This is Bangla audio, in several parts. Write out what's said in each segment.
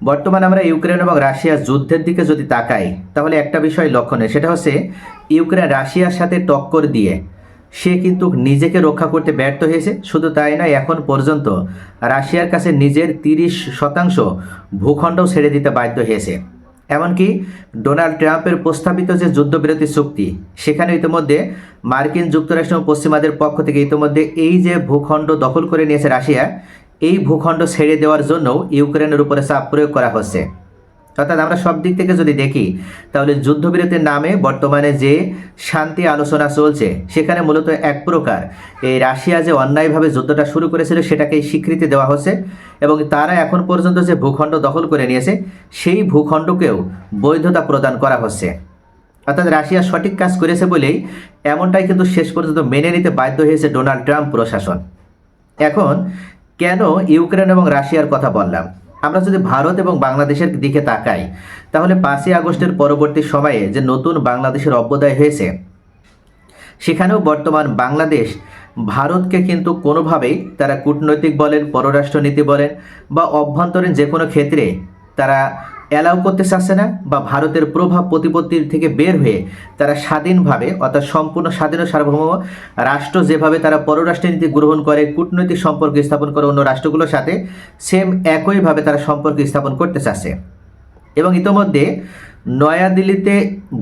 বর্তমানে আমরা ইউক্রেন এবং রাশিয়ার যুদ্ধের দিকে যদি তাকাই, তাহলে একটা বিষয় লক্ষণীয়, সেটা হচ্ছে ইউক্রেন রাশিয়ার সাথে টক্কর দিয়ে সে কিন্তু নিজেকে রক্ষা করতে ব্যর্থ হয়েছে। শুধু তাই নয়, এখন পর্যন্ত রাশিয়ার কাছে নিজের তিরিশ শতাংশ ভূখণ্ডও ছেড়ে দিতে বাধ্য হয়েছে। এমনকি ডোনাল্ড ট্রাম্পের প্রস্তাবিত যে যুদ্ধবিরতি চুক্তি, সেখানে ইতিমধ্যে মার্কিন যুক্তরাষ্ট্র এবং পশ্চিমাদের পক্ষ থেকে ইতিমধ্যে এই যে ভূখণ্ড দখল করে নিয়েছে রাশিয়া এই ভূখণ্ড ছেড়ে দেওয়ার জন্য ইউক্রেনের উপরে চাপ প্রয়োগ করা হচ্ছে। অর্থাৎ আমরা সব দিক থেকে যদি দেখি, তাহলে যুদ্ধবিরতির নামে বর্তমানে যে শান্তি আলোচনা চলছে, সেখানে মূলত এক প্রকার। এই রাশিয়া যে অন্যায়ভাবে যুদ্ধটা শুরু করেছিল সেটাকে স্বীকৃতি দেওয়া হচ্ছে এবং তারা এখন পর্যন্ত যে ভূখণ্ড দখল করে নিয়েছে, সেই ভূখণ্ডকেও বৈধতা প্রদান করা হচ্ছে। অর্থাৎ রাশিয়া সঠিক কাজ করেছে বলেই এমনটাই কিন্তু শেষ পর্যন্ত মেনে নিতে বাধ্য হয়েছে ডোনাল্ড ট্রাম্প প্রশাসন। এখন কেন ইউক্রেন এবং রাশিয়ার কথা বললাম? আমরা যদি ভারত এবং বাংলাদেশের দিকে তাকাই, তাহলে পাঁচই আগস্টের পরবর্তী সময়ে যে নতুন বাংলাদেশের অভ্যুদয় হয়েছে, সেখানেও বর্তমান বাংলাদেশ ভারতকে কিন্তু কোনোভাবেই তারা কূটনৈতিক বলেন, পররাষ্ট্রনীতি বলেন বা অভ্যন্তরীণ যে কোনো ক্ষেত্রে তারা অ্যালাউ করতে চাচ্ছে না বা ভারতের প্রভাব প্রতিপত্তির থেকে বের হয়ে তারা স্বাধীনভাবে, অর্থাৎ সম্পূর্ণ স্বাধীন সার্বভৌম রাষ্ট্র যেভাবে তারা পররাষ্ট্রনীতি গ্রহণ করে, কূটনৈতিক সম্পর্ক স্থাপন করে অন্য রাষ্ট্রগুলোর সাথে, সেম একইভাবে তারা সম্পর্ক স্থাপন করতে চাচ্ছে। এবং ইতোমধ্যে নয়াদিল্লিতে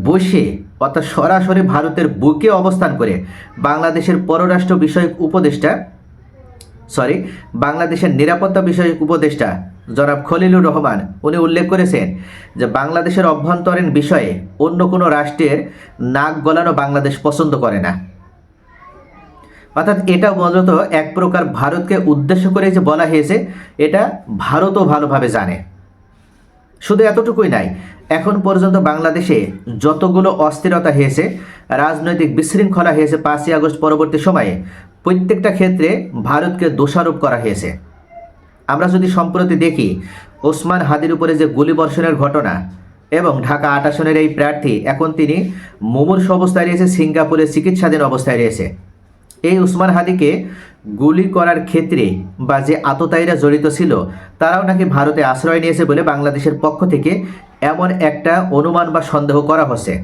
বসে, অর্থাৎ সরাসরি ভারতের বুকে অবস্থান করে বাংলাদেশের পররাষ্ট্র বিষয়ক উপদেষ্টা সরি বাংলাদেশের নিরাপত্তা বিষয়ক উপদেষ্টা জনাব খলিলুর রহমান, উনি উল্লেখ করেছেন যে বাংলাদেশের অভ্যন্তরীণ বিষয়ে অন্য কোনো রাষ্ট্রের নাক গলানো বাংলাদেশ পছন্দ করে না। অর্থাৎ এটা মূলত এক প্রকার ভারতকে উদ্দেশ্য করে যে বলা হয়েছে, এটা ভারতও ভালোভাবে জানে। শুধু এতটুকুই নাই, এখন পর্যন্ত বাংলাদেশে যতগুলো অস্থিরতা হয়েছে, রাজনৈতিক বিশৃঙ্খলা হয়েছে পাঁচই আগস্ট পরবর্তী সময়ে, প্রত্যেকটা ক্ষেত্রে ভারতকে দোষারোপ করা হয়েছে। আমরা যদি সম্প্রতি দেখি, ওসমান হাদির উপরে যে গুলি বর্ষণের ঘটনা এবং ঢাকা আট আসনের এই প্রার্থী, এখন তিনি মুমূর্ষ অবস্থায় রয়েছে, সিঙ্গাপুরে চিকিৎসাধীন অবস্থায় রয়েছে। এই উসমান হাদিকে গুলি করার ক্ষেত্রে বা যে আততায়ীরা জড়িত ছিল, তারাও নাকি ভারতে আশ্রয় নিয়েছে বলে বাংলাদেশের পক্ষ থেকে এমন একটা অনুমান বা সন্দেহ করা হচ্ছে।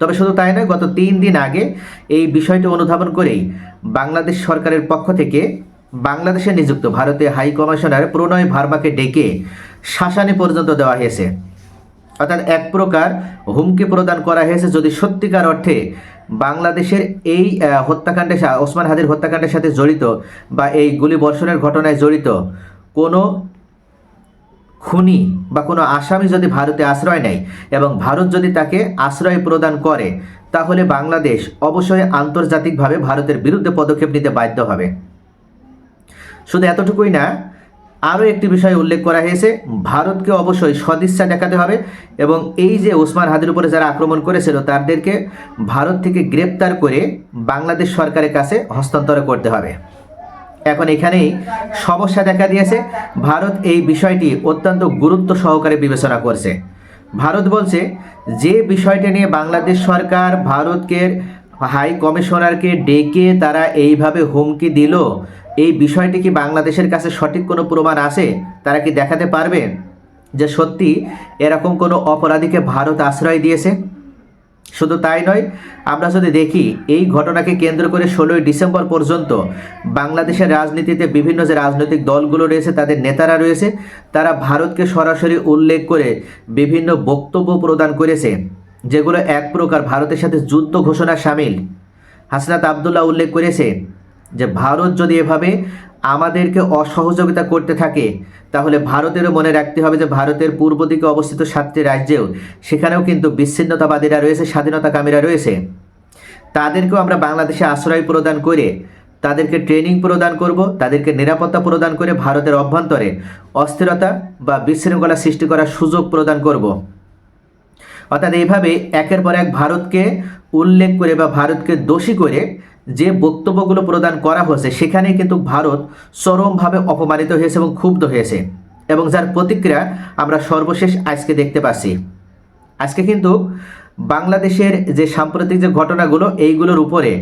তবে শুধু তাই নয়, গত তিন দিন আগে এই বিষয়টি অনুধাবন করেই বাংলাদেশ সরকারের পক্ষ থেকে বাংলাদেশে নিযুক্ত ভারতীয় হাই কমিশনার প্রণয় ভার্মাকে ডেকে শাসানি পর্যন্ত দেওয়া হয়েছে। অর্থাৎ এক প্রকার হুমকি প্রদান করা হয়েছে যদি সত্যিকার অর্থে বাংলাদেশের এই সা- ওসমান হাদির হত্যাকাণ্ডের সাথে জড়িত বা এই গুলি বর্ষণের ঘটনায় জড়িত কোনো খুনি বা কোনো আসামি যদি ভারতে আশ্রয় নেয় এবং ভারত যদি তাকে আশ্রয় প্রদান করে, তাহলে বাংলাদেশ অবশ্যই আন্তর্জাতিকভাবে ভারতের বিরুদ্ধে পদক্ষেপ নিতে বাধ্য হবে। শুধু এতটুকুই না, আরও একটি বিষয় উল্লেখ করা হয়েছে, ভারতকে অবশ্যই সদিচ্ছা দেখাতে হবে এবং এই যে ওসমান হাদির উপরে যারা আক্রমণ করেছিল তাদেরকে ভারত থেকে গ্রেপ্তার করে বাংলাদেশ সরকারের কাছে হস্তান্তর করতে হবে। এখন এখানেই সমস্যা দেখা দিয়েছে, ভারত এই বিষয়টি অত্যন্ত গুরুত্ব সহকারে বিবেচনা করছে। ভারত বলছে, যে বিষয়টি নিয়ে বাংলাদেশ সরকার ভারতকে হাই কমিশনারকে ডেকে তারা এইভাবে হুমকি দিল এই বিষয়টি কি বাংলাদেশের কাছে সঠিক কোনো প্রমাণ আছে? তারা কি দেখাতে পারবে যে সত্যি এরকম কোনো অপরাধীকে ভারত আশ্রয় দিয়েছে? শুধু তাই নয়, আমরা যদি দেখি, এই ঘটনাকে কেন্দ্র করে ষোলোই ডিসেম্বর পর্যন্ত বাংলাদেশের রাজনীতিতে বিভিন্ন যে রাজনৈতিক দলগুলো রয়েছে, তাদের নেতারা রয়েছে, তারা ভারতকে সরাসরি উল্লেখ করে বিভিন্ন বক্তব্য প্রদান করেছে, যেগুলো এক প্রকার ভারতের সাথে যুদ্ধ ঘোষণা সামিল। হাসনাত আবদুল্লাহ উল্লেখ করেছে যে ভারত যদি এভাবে আমাদেরকে অসহযোগিতা করতে থাকে, তাহলে ভারতেরও মনে রাখতে হবে যে ভারতের পূর্ব দিকে অবস্থিত সাতটি রাজ্যেও সেখানেও কিন্তু বিচ্ছিন্নতাবাদীরা রয়েছে, স্বাধীনতাকামীরা রয়েছে। তাদেরকেও আমরা বাংলাদেশে আশ্রয় প্রদান করে, তাদেরকে ট্রেনিং প্রদান করব, তাদেরকে নিরাপত্তা প্রদান করে ভারতের অভ্যন্তরে অস্থিরতা বা বিশৃঙ্খলা সৃষ্টি করার সুযোগ প্রদান করব। অর্থাৎ এইভাবে একের পর এক ভারতকে উল্লেখ করে বা ভারতকে দোষী করে যে বক্তব্যগুলো প্রদান করা হয়েছে সেখানে কিন্তু ভারত চরমভাবে অপমানিত হয়েছে এবং ক্ষুব্ধ হয়েছে এবং যার প্রতিক্রিয়া আমরা সর্বশেষ আজকে দেখতে পাচ্ছি। আজকে কিন্তু বাংলাদেশের যে সাম্প্রতিক যে ঘটনাগুলো, এইগুলোর উপরে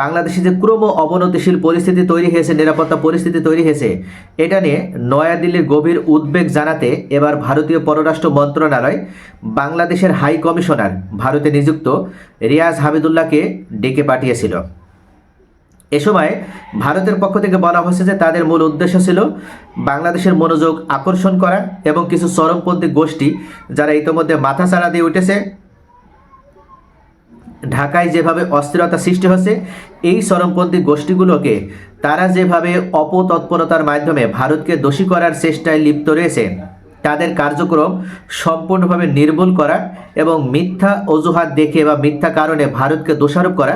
বাংলাদেশে যে ক্রম অবনতিশীল পরিস্থিতি তৈরি হয়েছে, নিরাপত্তা পরিস্থিতি তৈরি হয়েছে, এটা নিয়ে নয়াদিল্লির গভীর উদ্বেগ জানাতে এবার ভারতীয় পররাষ্ট্র মন্ত্রণালয় বাংলাদেশের হাই কমিশনার ভারতে নিযুক্ত রিয়াজ হামিদুল্লাহকে ডেকে পাঠিয়েছিল। এ সময় ভারতের পক্ষ থেকে বলা হয়েছে যে তাদের মূল উদ্দেশ্য ছিল বাংলাদেশের মনোযোগ আকর্ষণ করা এবং কিছু চরমপন্থী গোষ্ঠী যারা ইতোমধ্যে মাথা চাড়া দিয়ে উঠেছে, ঢাকায় যেভাবে অস্থিরতা সৃষ্টি হচ্ছে এই চরমপন্থী গোষ্ঠীগুলোকে তারা যেভাবে অপতৎপরতার মাধ্যমে ভারতকে দোষী করার চেষ্টায় লিপ্ত রয়েছে। তাদের কার্যক্রম সম্পূর্ণভাবে নির্মূল করা এবং মিথ্যা অজুহাত দেখে বা মিথ্যা কারণে ভারতকে দোষারোপ করা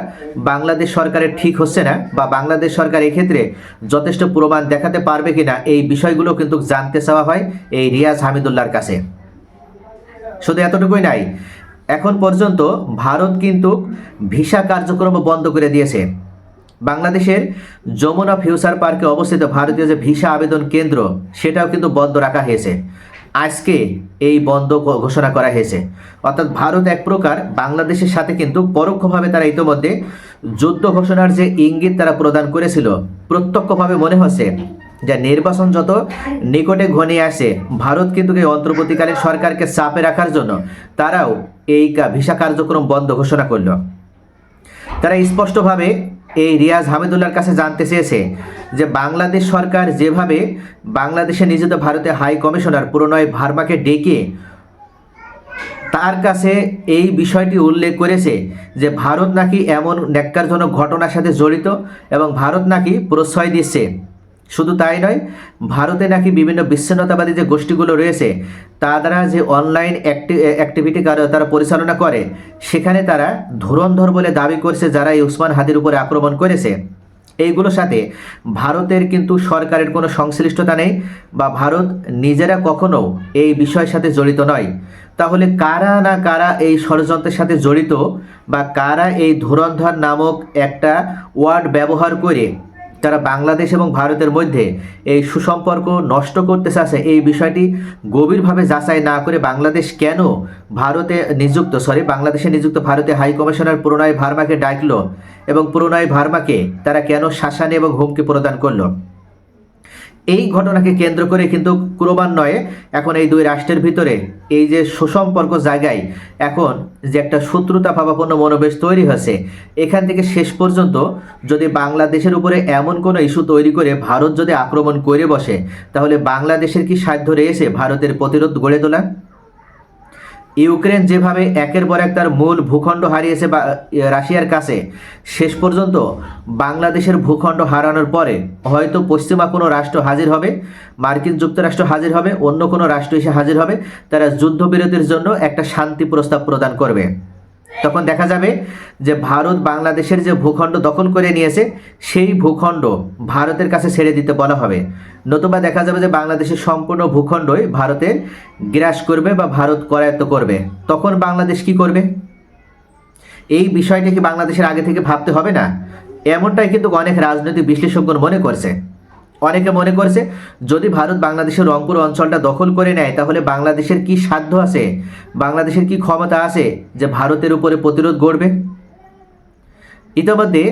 বাংলাদেশ সরকারের ঠিক হচ্ছে না বা বাংলাদেশ সরকার এক্ষেত্রে যথেষ্ট প্রমাণ দেখাতে পারবে কিনা এই বিষয়গুলো কিন্তু জানতে চাওয়া হয় এই রিয়াজ হামিদুল্লাহর কাছে। শুধু এতটুকুই নাই, এখন পর্যন্ত ভারত কিন্তু ভিসা কার্যক্রম বন্ধ করে দিয়েছে। বাংলাদেশের যমুনা ফিউচার পার্কে অবস্থিত ভারতীয় যে ভিসা আবেদন কেন্দ্র, সেটাও কিন্তু বন্ধ রাখা হয়েছে। আজকে এই বন্ধ ঘোষণা করা হয়েছে। অর্থাৎ ভারত এক প্রকার বাংলাদেশের সাথে কিন্তু পরোক্ষভাবে তারা ইতোমধ্যে যুদ্ধ ঘোষণার যে ইঙ্গিত তারা প্রদান করেছিল, প্রত্যক্ষভাবে মনে হচ্ছে যে নির্বাচন যত নিকটে ঘনিয়ে আসে, ভারত কিন্তু এই অন্তর্বর্তীকালীন সরকারকে চাপে রাখার জন্য তারাও এই ভিসা কার্যক্রম বন্ধ ঘোষণা করল। তারা স্পষ্টভাবে এই রিয়াজ হামিদুল্লার কাছে জানতে চেয়েছে যে বাংলাদেশ সরকার যেভাবে বাংলাদেশে নিযুক্ত ভারতে হাই কমিশনার পুরনয় ভার্মাকে ডেকে তার কাছে এই বিষয়টি উল্লেখ করেছে যে ভারত নাকি এমন ন্যাক্কারজনক ঘটনার সাথে জড়িত এবং ভারত নাকি প্রশ্রয় দিচ্ছে। শুধু তাই নয়, ভারতে নাকি বিভিন্ন বিচ্ছিন্নতাবাদী যে গোষ্ঠীগুলো রয়েছে তারা যে অনলাইন অ্যাক্টিভিটি তারা পরিচালনা করে, সেখানে তারা ধুরন্ধর বলে দাবি করছে যারা এই উসমান হাদির উপরে আক্রমণ করেছে। এইগুলোর সাথে ভারতের কিন্তু সরকারের কোনো সংশ্লিষ্টতা নেই বা ভারত নিজেরা কখনো এই বিষয়ের সাথে জড়িত নয়। তাহলে কারা না কারা এই ষড়যন্ত্রের সাথে জড়িত বা কারা এই ধুরন্ধর নামক একটা ওয়ার্ড ব্যবহার করে তারা বাংলাদেশ এবং ভারতের মধ্যে এই সুসম্পর্ক নষ্ট করতে চাচ্ছে, এই বিষয়টি গভীরভাবে যাচাই না করে বাংলাদেশ কেন ভারতে নিযুক্ত সরি বাংলাদেশে নিযুক্ত ভারতে হাই কমিশনার প্রণয় ভার্মাকে ডাকলো এবং প্রণয় ভার্মাকে তারা কেন শাসানি এবং হুমকি প্রদান করল? এই ঘটনাকে কেন্দ্র করে কিন্তু ক্রমান্বয়ে এখন এই দুই রাষ্ট্রের ভিতরে এই যে সুসম্পর্ক জায়গায় এখন যে একটা শত্রুতা ভাবাপন্ন মনোবেশ তৈরি হয়েছে, এখান থেকে শেষ পর্যন্ত যদি বাংলাদেশের উপরে এমন কোনো ইস্যু তৈরি করে ভারত যদি আক্রমণ করে বসে, তাহলে বাংলাদেশের কি সাধ্য রয়েছে ভারতের প্রতিরোধ গড়ে তোলা ইউক্রেন যেভাবে একের পর এক তার মূল ভূখণ্ড হারিয়েছে রাশিয়ার কাছে, শেষ পর্যন্ত বাংলাদেশের ভূখণ্ড হারানোর পরে হয়তো পশ্চিমা কোনো রাষ্ট্র হাজির হবে, মার্কিন যুক্তরাষ্ট্র হাজির হবে, অন্য কোনো রাষ্ট্র এসে হাজির হবে, তারা যুদ্ধবিরতির জন্য একটা শান্তি প্রস্তাব প্রদান করবে। তখন দেখা যাবে যে ভারত বাংলাদেশের যে ভূখণ্ড দখল করে নিয়েছে, সেই ভূখণ্ড ভারতের কাছে ছেড়ে দিতে বলা হবে। নতুবা দেখা যাবে যে বাংলাদেশের সম্পূর্ণ ভূখণ্ডই ভারতের গ্রাস করবে বা ভারত করায়ত্ত করবে। তখন বাংলাদেশ কি করবে? এই বিষয়টা কি বাংলাদেশের আগে থেকে ভাবতে হবে না। এমনটাই কিন্তু অনেক রাজনৈতিক বিশ্লেষক মনে করছে। অনেকে মনে করছে, যদি ভারত বাংলাদেশের রংপুর অঞ্চলটা দখল করে নেয়, তাহলে বাংলাদেশের কি সাধ্য আছে? বাংলাদেশের কি ক্ষমতা আছে যে ভারতের উপরে প্রতিরোধ গড়বে? ইতিমধ্যে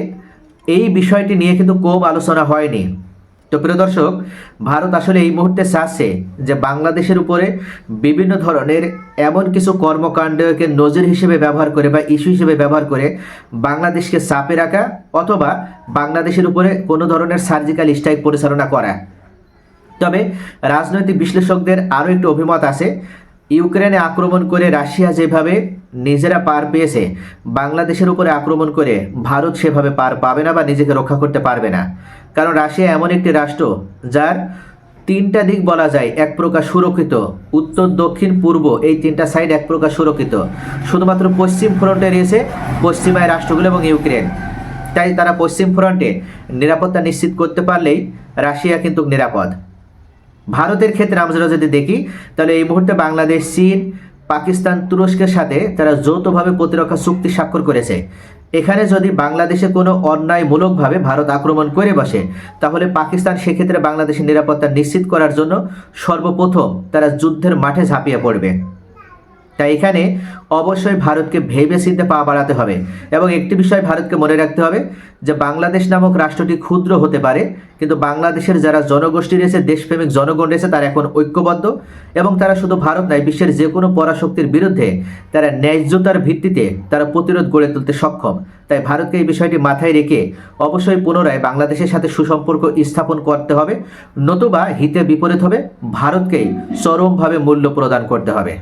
এই বিষয়টি নিয়ে কিন্তু খুব আলোচনা হয়নি। তো প্রিয় দর্শক, ভারত আসলে এই মুহূর্তে চাচ্ছে যে বাংলাদেশের উপরে বিভিন্ন ধরনের এমন কিছু কর্মকাণ্ডকে নজির হিসেবে ব্যবহার করে বা ইস্যু হিসেবে ব্যবহার করে বাংলাদেশকে চাপে রাখা অথবা বাংলাদেশের উপরে কোনো ধরনের সার্জিক্যাল স্ট্রাইক পরিচালনা করা। তবে রাজনৈতিক বিশ্লেষকদের আরও একটু অভিমত আছে, ইউক্রেনে আক্রমণ করে রাশিয়া যেভাবে নিজেরা পার পেয়েছে, বাংলাদেশের উপরে আক্রমণ করে ভারত সেভাবে পার পাবে না বা নিজেকে রক্ষা করতে পারবে না। কারণ রাশিয়া এমন একটি রাষ্ট্র যার তিনটা দিক বলা যায়, এক প্রকার সুরক্ষিত। উত্তর, দক্ষিণ, পূর্ব, এই তিনটা সাইড এক প্রকার সুরক্ষিত। শুধুমাত্র পশ্চিম ফ্রন্টে রয়েছে পশ্চিমায় রাষ্ট্রগুলো এবং ইউক্রেন। তাই তারা পশ্চিম ফ্রন্টে নিরাপত্তা নিশ্চিত করতে পারলেই রাশিয়া কিন্তু নিরাপদ। ভারতের ক্ষেত্রে আমরা যদি দেখি, তাহলে এই মুহূর্তে বাংলাদেশ, চীন, পাকিস্তান, তুরস্কের সাথে তারা যৌথভাবে প্রতিরক্ষা চুক্তি স্বাক্ষর করেছে। এখানে যদি বাংলাদেশে কোনো অন্যায়মূলকভাবে ভারত আক্রমণ করে বসে, তাহলে পাকিস্তান সেক্ষেত্রে বাংলাদেশের নিরাপত্তা নিশ্চিত করার জন্য সর্বপ্রথম তারা যুদ্ধের মাঠে ঝাঁপিয়ে পড়বে। তাই এখানে অবশ্যই ভারতকে ভেবে চিন্তে পা বাড়াতে হবে এবং একটি বিষয় ভারতকে মনে রাখতে হবে যে বাংলাদেশ নামক রাষ্ট্রটি ক্ষুদ্র হতে পারে, কিন্তু বাংলাদেশের যারা জনগোষ্ঠী রয়েছে, দেশপ্রেমিক জনগণ রয়েছে, তারা এখন ঐক্যবদ্ধ এবং তারা শুধু ভারত নয়, বিশ্বের যে কোনো পরাশক্তির বিরুদ্ধে তারা ন্যায্যতার ভিত্তিতে তারা প্রতিরোধ গড়ে তুলতে সক্ষম। তাই ভারতকে এই বিষয়টি মাথায় রেখে অবশ্যই পুনরায় বাংলাদেশের সাথে সুসম্পর্ক স্থাপন করতে হবে, নতুবা হিতে বিপরীত হবে, ভারতকেই চরমভাবে মূল্য প্রদান করতে হবে।